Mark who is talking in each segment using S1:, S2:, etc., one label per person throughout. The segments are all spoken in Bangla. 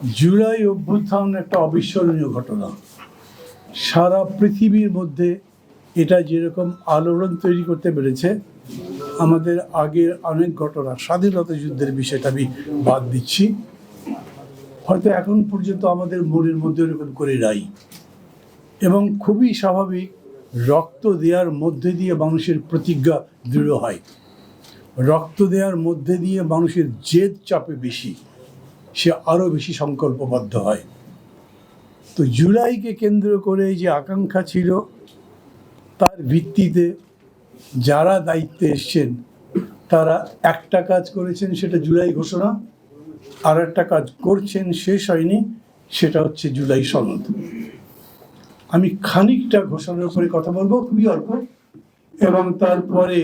S1: জুলাই অভ্যুত্থান একটা অবিস্মরণীয় ঘটনা। সারা পৃথিবীর মধ্যে এটা যেরকম আলোড়ন তৈরি করতে পেরেছে, আমাদের আগের অনেক ঘটনা, স্বাধীনতা যুদ্ধের বিষয়টা আমি বাদ দিচ্ছি। হয়তো এখন পর্যন্ত আমাদের মনের মধ্যে এরকম করে নাই। এবং খুবই স্বাভাবিক, রক্ত দেওয়ার মধ্যে দিয়ে মানুষের প্রতিজ্ঞা দৃঢ় হয়। রক্ত দেওয়ার মধ্যে দিয়ে মানুষের জেদ চাপে বেশি। সে আরও বেশি সংকল্পবদ্ধ হয়। তো জুলাইকে কেন্দ্র করে যে আকাঙ্ক্ষা ছিল, তার ভিত্তিতে যারা দায়িত্বে এসছেন, তারা একটা কাজ করেছেন, সেটা জুলাই ঘোষণা। আর একটা কাজ করছেন, শেষ হয়নি, সেটা হচ্ছে জুলাই সনদ। আমি খানিকটা ঘোষণার উপরে কথা বলব, খুবই অল্প, এবং তারপরে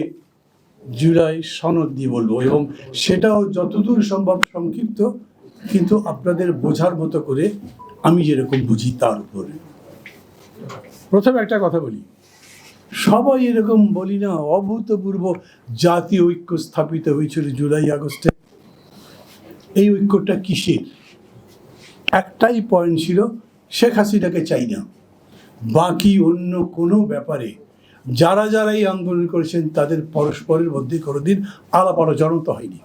S1: জুলাই সনদ দিয়ে বলব, এবং সেটাও যতদূর সম্ভব সংক্ষিপ্ত। কিন্তু আপনাদের বোঝার মতো করে আমি যেরকম বুঝি তার উপরে। প্রথমে একটা কথা বলি। সবাই এরকম বলি না, অভূতপূর্ব জাতীয় ঐক্য স্থাপিত হয়েছিল জুলাই, আগস্টে। এই ঐক্যটা কিসের? একটাই পয়েন্ট ছিল, শেখ হাসিনাকে চাই না। বাকি অন্য কোনো ব্যাপারে যারা যারা এই আন্দোলন করেছেন, তাদের পরস্পরের মধ্যে কোনোদিন আলাপ আলোচনা তো হয়নি।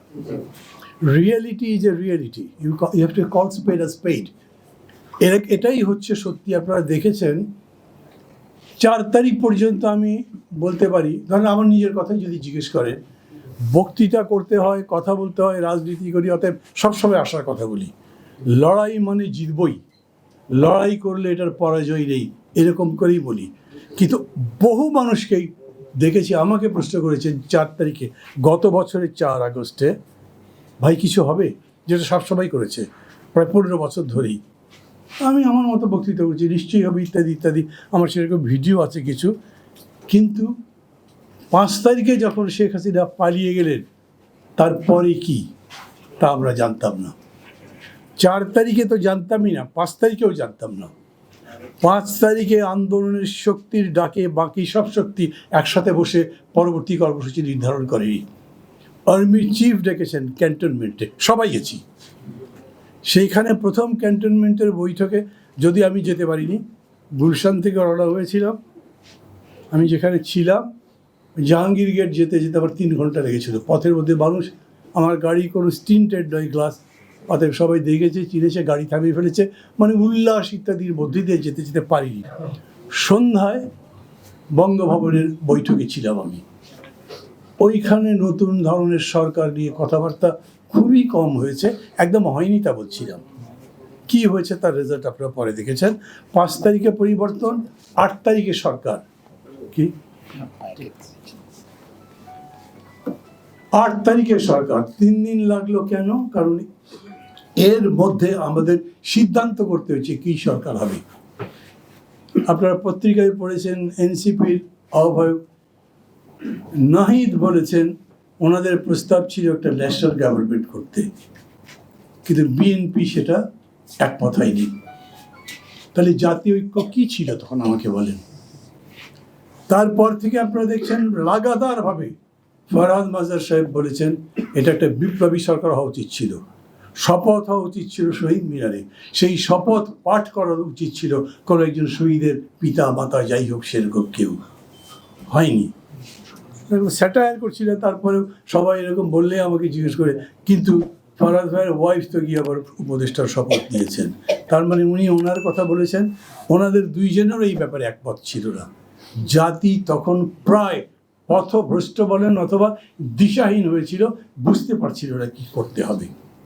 S1: Reality is a reality you you have to call spade a spade এর, এটাই হচ্ছে সত্যি। আপনারা দেখেছেন, চার তারিখ পর্যন্ত আমি বলতে পারি, ধরেন আমার নিজের কথাই যদি জিজ্ঞেস করেন, বক্তৃতা করতে হয়, কথা বলতে হয়, রাজনীতি করি, অতএব সবসময় আসার কথা বলি। লড়াই মানে জিতবই। লড়াই করলে এটার পরাজয় নেই, এরকম করেই বলি। কিন্তু বহু মানুষকেই দেখেছি, আমাকে প্রশ্ন করেছেন চার তারিখে, গত বছরের চার আগস্টে ভাই, কিছু হবে? যেটা সবসময় করেছে, প্রায় পনেরো বছর ধরেই। আমি আমার মতো বক্তৃতা করছি, নিশ্চয়ই হবে, ইত্যাদি ইত্যাদি। আমার সেরকম ভিডিও আছে কিছু। কিন্তু পাঁচ তারিখে যখন শেখ হাসিনা পালিয়ে গেলেন, তারপরে কি? তা আমরা জানতাম না। চার তারিখে তো জানতামই না, পাঁচ তারিখেও জানতাম না। পাঁচ তারিখে আন্দোলনের শক্তির ডাকে বাকি সব শক্তি একসাথে বসে পরবর্তী কর্মসূচি নির্ধারণ করেনি। আর্মির চিফ ডেকেছেন ক্যান্টনমেন্টে, সবাই গেছি সেইখানে প্রথম ক্যান্টনমেন্টের বৈঠকে যদি আমি যেতে পারিনি, গুলশান থেকে রওনা হয়েছিলাম। আমি যেখানে ছিলাম, জাহাঙ্গীর গেট যেতে যেতে আমার তিন ঘণ্টা লেগেছিল। পথের মধ্যে মানুষ, আমার গাড়ি কোনো স্টিনটেড নয় গ্লাস অতএব সবাই দেখেছে, চিনেছে, গাড়ি থামিয়ে ফেলেছে মানে উল্লাস ইত্যাদির মধ্যে দিয়ে যেতে যেতে পারিনি। সন্ধ্যায় বঙ্গভবনের বৈঠকে ছিলাম আমি। ওইখানে নতুন ধরনের সরকার নিয়ে কথাবার্তা খুবই কম হয়েছে। একদম হয়নি তা বলছিলাম। কি হয়েছে তার রেজাল্ট আপনারা পরে দেখেছেন। পাঁচ তারিখে পরিবর্তন, আট তারিখে সরকার। কি? আট তারিখে সরকার। তিন দিন লাগল কেন? কারণ এর মধ্যে আমাদের সিদ্ধান্ত করতে হয়েছে কি সরকার হবে। আপনারা পত্রিকায় পড়েছেন, এনসিপির আহ্বায়ক নাহিদ বলেছেন, ওনাদের প্রস্তাব ছিল একটা ন্যাশনাল গভর্নমেন্ট করতে। কিন্তু বিএনপি সেটা একমত হয়নি। তাহলে জাতীয় ঐক্য কী ছিল তখন আমাকে বলেন? তারপর থেকে আপনারা দেখছেন লাগাতারভাবে ফরহাদ মাজার সাহেব বলেছেন, এটা একটা বিপ্লবী সরকার হওয়া উচিত ছিল। শপথ হওয়া উচিত ছিল শহীদ মিনারে। সেই শপথ পাঠ করা উচিত ছিল কোনো একজন শহীদের পিতা, মাতা, যাই হোক সেরকম কেউ। হয়নি। স্যাটায়ার করছিলেন, তারপরেও সবাই এরকম বললে আমাকে জিজ্ঞেস করে, কিন্তু ফরাজ ভাইয়ের ওয়াইফ তো গিয়ে আবার উপদেষ্টার শপথ নিয়েছেন। তার মানে উনি ওনার কথা বলেছেন। ওনাদের দুইজনেরও এই ব্যাপারে একমত ছিল না। জাতি তখন প্রায় পথভ্রষ্ট বলেন অথবা দিশাহীন হয়েছিল, বুঝতে পারছিল না কি করতে হবে।